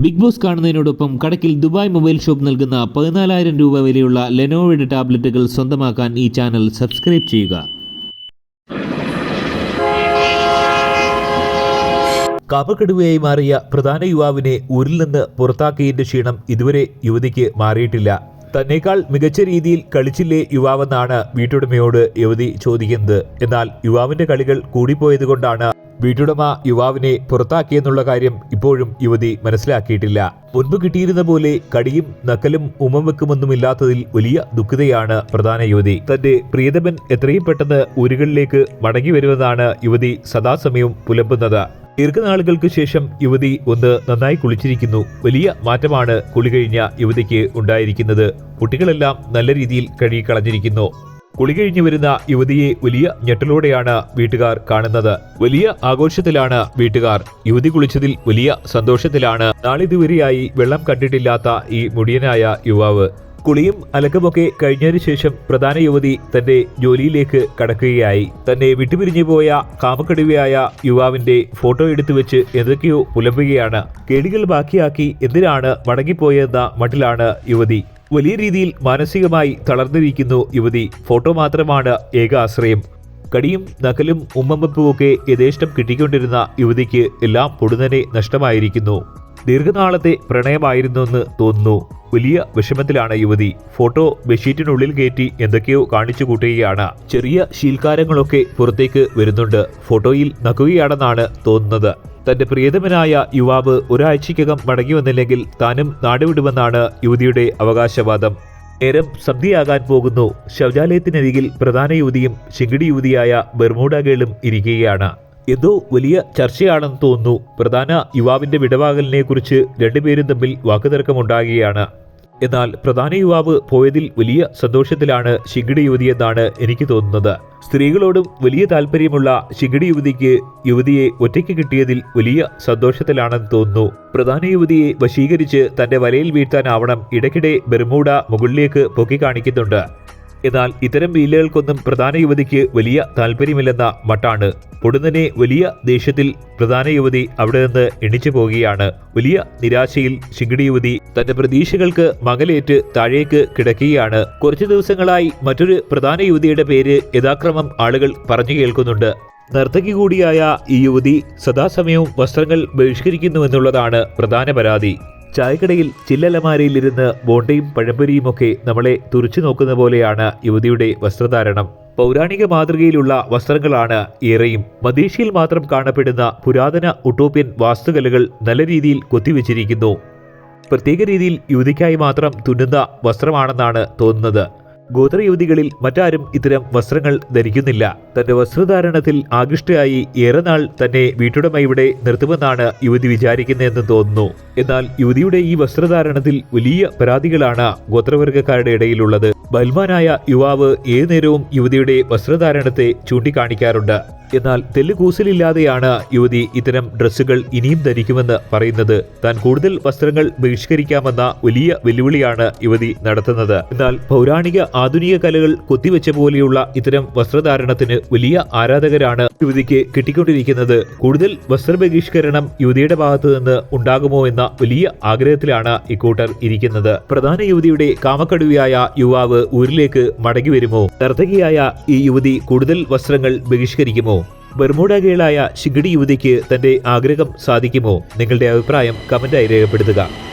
Big boss കാണുന്നതിനോടൊപ്പം കടക്കിൽ Dubai mobile shop നൽകുന്ന പതിനാലായിരം രൂപ വിലയുള്ള ലെനോവയുടെ ടാബ്ലറ്റുകൾ സ്വന്തമാക്കാൻ ഈ ചാനൽ സബ്സ്ക്രൈബ് ചെയ്യുക. കാപ്പക്കെടുവയായി മാറിയ പ്രധാന യുവാവിനെ ഊരിൽ നിന്ന് പുറത്താക്കിയതിന്റെ ക്ഷീണം ഇതുവരെ യുവതിക്ക് മാറിയിട്ടില്ല. തന്നേക്കാൾ മികച്ച രീതിയിൽ കളിച്ചില്ലേ യുവാവെന്നാണ് വീട്ടുടമയോട് യുവതി ചോദിക്കുന്നത്. എന്നാൽ യുവാവിന്റെ കളികൾ കൂടിപ്പോയതുകൊണ്ടാണ് വീട്ടുടമ യുവാവിനെ പുറത്താക്കിയെന്നുള്ള കാര്യം ഇപ്പോഴും യുവതി മനസ്സിലാക്കിയിട്ടില്ല. മുൻപ് കിട്ടിയിരുന്ന പോലെ കടിയും നക്കലും ഉമം വെക്കുമൊന്നുമില്ലാത്തതിൽ വലിയ ദുഃഖിതയാണ് പ്രധാന യുവതി. തന്റെ പ്രിയതമൻ എത്രയും പെട്ടെന്ന് ഊരുകളിലേക്ക് മടങ്ങി വരുമെന്നാണ് യുവതി സദാസമയം പുലമ്പുന്നത്. ദീർഘനാളുകൾക്ക് ശേഷം യുവതി ഒന്ന് നന്നായി കുളിച്ചിരിക്കുന്നു. വലിയ മാറ്റമാണ് കുളി കഴിഞ്ഞ യുവതിക്ക് ഉണ്ടായിരിക്കുന്നത്. കുട്ടികളെല്ലാം നല്ല രീതിയിൽ കഴുകിക്കളഞ്ഞിരിക്കുന്നു. കുളി കഴിഞ്ഞു വരുന്ന യുവതിയെ വലിയ ഞെട്ടലോടെയാണ് വീട്ടുകാർ കാണുന്നത്. വലിയ ആഘോഷത്തിലാണ് വീട്ടുകാർ. യുവതി കുളിച്ചതിൽ വലിയ സന്തോഷത്തിലാണ്. നാളിതുവരെയായി വെള്ളം കണ്ടിട്ടില്ലാത്ത ഈ മുടിയനായ യുവാവ് കുളിയും അലക്കുമൊക്കെ കഴിഞ്ഞതിനു ശേഷം പ്രധാന യുവതി തന്റെ ജോലിയിലേക്ക് കടക്കുകയായി. തന്നെ വിട്ടുപിരിഞ്ഞു പോയ കാമക്കടുവയായ യുവാവിന്റെ ഫോട്ടോ എടുത്തു വെച്ച് എന്തൊക്കെയോ പുലമ്പുകയാണ്. കേടികൾ ബാക്കിയാക്കി എന്തിനാണ് മടങ്ങിപ്പോയെന്ന മട്ടിലാണ് യുവതി. വലിയ രീതിയിൽ മാനസികമായി തളർന്നിരിക്കുന്നു യുവതി. ഫോട്ടോ മാത്രമാണ് ഏക ആശ്രയം. കടിയും നക്കലും ഉമ്മമ്പുമൊക്കെ യഥേഷ്ടം കിട്ടിക്കൊണ്ടിരുന്ന യുവതിക്ക് എല്ലാം പൊടുന്നനെ നഷ്ടമായിരിക്കുന്നു. ദീർഘനാളത്തെ പ്രണയമായിരുന്നുവെന്ന് തോന്നുന്നു. വലിയ വിഷമത്തിലാണ് യുവതി. ഫോട്ടോ ബെഡ്ഷീറ്റിനുള്ളിൽ കയറ്റി എന്തൊക്കെയോ കാണിച്ചു കൂട്ടുകയാണ്. ചെറിയ ശീൽക്കാരങ്ങളൊക്കെ പുറത്തേക്ക് വരുന്നുണ്ട്. ഫോട്ടോയിൽ നക്കുകയാണെന്നാണ് തോന്നുന്നത്. തന്റെ പ്രിയതമനായ യുവാവ് ഒരാഴ്ചയ്ക്കകം മടങ്ങി വന്നില്ലെങ്കിൽ താനും നാടുവിടുമെന്നാണ് യുവതിയുടെ അവകാശവാദം. നേരം സന്ധ്യയാകാൻ പോകുന്നു. ശൗചാലയത്തിനരികിൽ പ്രധാന യുവതിയും ശിങ്കിടി യുവതിയായ ബെർമൂഡ ഗേളും ഇരിക്കുകയാണ്. എന്തോ വലിയ ചർച്ചയാണെന്ന് തോന്നുന്നു. പ്രധാന യുവാവിന്റെ വിടവാകലിനെ കുറിച്ച് രണ്ടുപേരും തമ്മിൽ വാക്കുതർക്കമുണ്ടാകുകയാണ്. എന്നാൽ പ്രധാന യുവാവ് പോയതിൽ വലിയ സന്തോഷത്തിലാണ് ശിഗിടി യുവതിയെന്നാണ് എനിക്ക് തോന്നുന്നത്. സ്ത്രീകളോടും വലിയ താല്പര്യമുള്ള ശിഗിടി യുവതിക്ക് യുവതിയെ ഒറ്റയ്ക്ക് കിട്ടിയതിൽ വലിയ സന്തോഷത്തിലാണെന്ന് തോന്നുന്നു. പ്രധാന യുവതിയെ വശീകരിച്ച് തന്റെ വലയിൽ വീഴ്ത്താനാവണം ഇടയ്ക്കിടെ ബെർമൂഡ മുകളിലേക്ക് പൊക്കി കാണിക്കുന്നുണ്ട്. എന്നാൽ ഇത്തരം വീലുകൾക്കൊന്നും പ്രധാന യുവതിക്ക് വലിയ താല്പര്യമില്ലെന്ന മട്ടാണ്. ഉടനെ വലിയ ദേഷ്യത്തിൽ പ്രധാന യുവതി അവിടെ നിന്ന് എണിച്ചു പോവുകയാണ്. വലിയ നിരാശയിൽ ശിങ്കിടി യുവതി തന്റെ പ്രതീക്ഷകൾക്ക് മകലേറ്റ് താഴേക്ക് കിടക്കുകയാണ്. കുറച്ചു ദിവസങ്ങളായി മറ്റൊരു പ്രധാന യുവതിയുടെ പേര് യഥാക്രമം ആളുകൾ പറഞ്ഞു കേൾക്കുന്നുണ്ട്. നർത്തകി കൂടിയായ ഈ യുവതി സദാസമയവും വസ്ത്രങ്ങൾ ബഹിഷ്കരിക്കുന്നുവെന്നുള്ളതാണ് പ്രധാന പരാതി. ചായക്കടയിൽ ചില്ലലമാരയിലിരുന്ന് ബോണ്ടയും പഴംപൊരിയുമൊക്കെ നമ്മളെ തുറച്ചു നോക്കുന്ന പോലെയാണ് യുവതിയുടെ വസ്ത്രധാരണം. പൗരാണിക മാതൃകയിലുള്ള വസ്ത്രങ്ങളാണ് ഏറെയും. മദേഷ്യയിൽ മാത്രം കാണപ്പെടുന്ന പുരാതന ഒട്ടോപ്യൻ വാസ്തുകലകൾ നല്ല രീതിയിൽ കൊത്തിവെച്ചിരിക്കുന്നു. പ്രത്യേക രീതിയിൽ യുവതിക്കായി മാത്രം തുന്നുന്ന വസ്ത്രമാണെന്നാണ് തോന്നുന്നത്. ഗോത്ര യുവതികളിൽ മറ്റാരും ഇത്തരം വസ്ത്രങ്ങൾ ധരിക്കുന്നില്ല. തന്റെ വസ്ത്രധാരണത്തിൽ ആകൃഷ്ടയായി ഏറെ നാൾ തന്നെ വീട്ടുടമ ഇവിടെ നിർത്തുമെന്നാണ് യുവതി വിചാരിക്കുന്നതെന്ന് തോന്നുന്നു. എന്നാൽ യുവതിയുടെ ഈ വസ്ത്രധാരണത്തിൽ വലിയ പരാതികളാണ് ഗോത്രവർഗക്കാരുടെ ഇടയിലുള്ളത്. ബൽമാനായ യുവാവ് ഏതു നേരവും യുവതിയുടെ വസ്ത്രധാരണത്തെ ചൂണ്ടിക്കാണിക്കാറുണ്ട്. എന്നാൽ തെല്ലുകൂസലില്ലാതെയാണ് യുവതി ഇത്തരം ഡ്രസ്സുകൾ ഇനിയും ധരിക്കുമെന്ന് പറയുന്നത്. താൻ കൂടുതൽ വസ്ത്രങ്ങൾ ബഹിഷ്കരിക്കാമെന്ന വലിയ വെല്ലുവിളിയാണ് യുവതി നടത്തുന്നത്. എന്നാൽ പൗരാണിക ആധുനിക കലകൾ കൊത്തിവെച്ച പോലെയുള്ള ഇത്തരം വസ്ത്രധാരണത്തിന് വലിയ ആരാധകരാണ് യുവതിക്ക് കിട്ടിക്കൊണ്ടിരിക്കുന്നത്. കൂടുതൽ വസ്ത്രബഹിഷ്കരണം യുവതിയുടെ ഭാഗത്തു നിന്ന് ഉണ്ടാകുമോ എന്ന വലിയ ആഗ്രഹത്തിലാണ് ഇക്കൂട്ടർ ഇരിക്കുന്നത്. പ്രധാന യുവതിയുടെ കാമക്കടുവിയായ യുവാവ് ഊരിലേക്ക് മടങ്ങി വരുമോ? നർത്തകിയായ ഈ യുവതി കൂടുതൽ വസ്ത്രങ്ങൾ ബഹിഷ്കരിക്കുമോ? ബർമൂഡ ഗേളായ ശിഗടി യുവതിക്ക് തന്റെ ആഗ്രഹം സാധിക്കുമോ? നിങ്ങളുടെ അഭിപ്രായം കമന്റായി രേഖപ്പെടുത്തുക.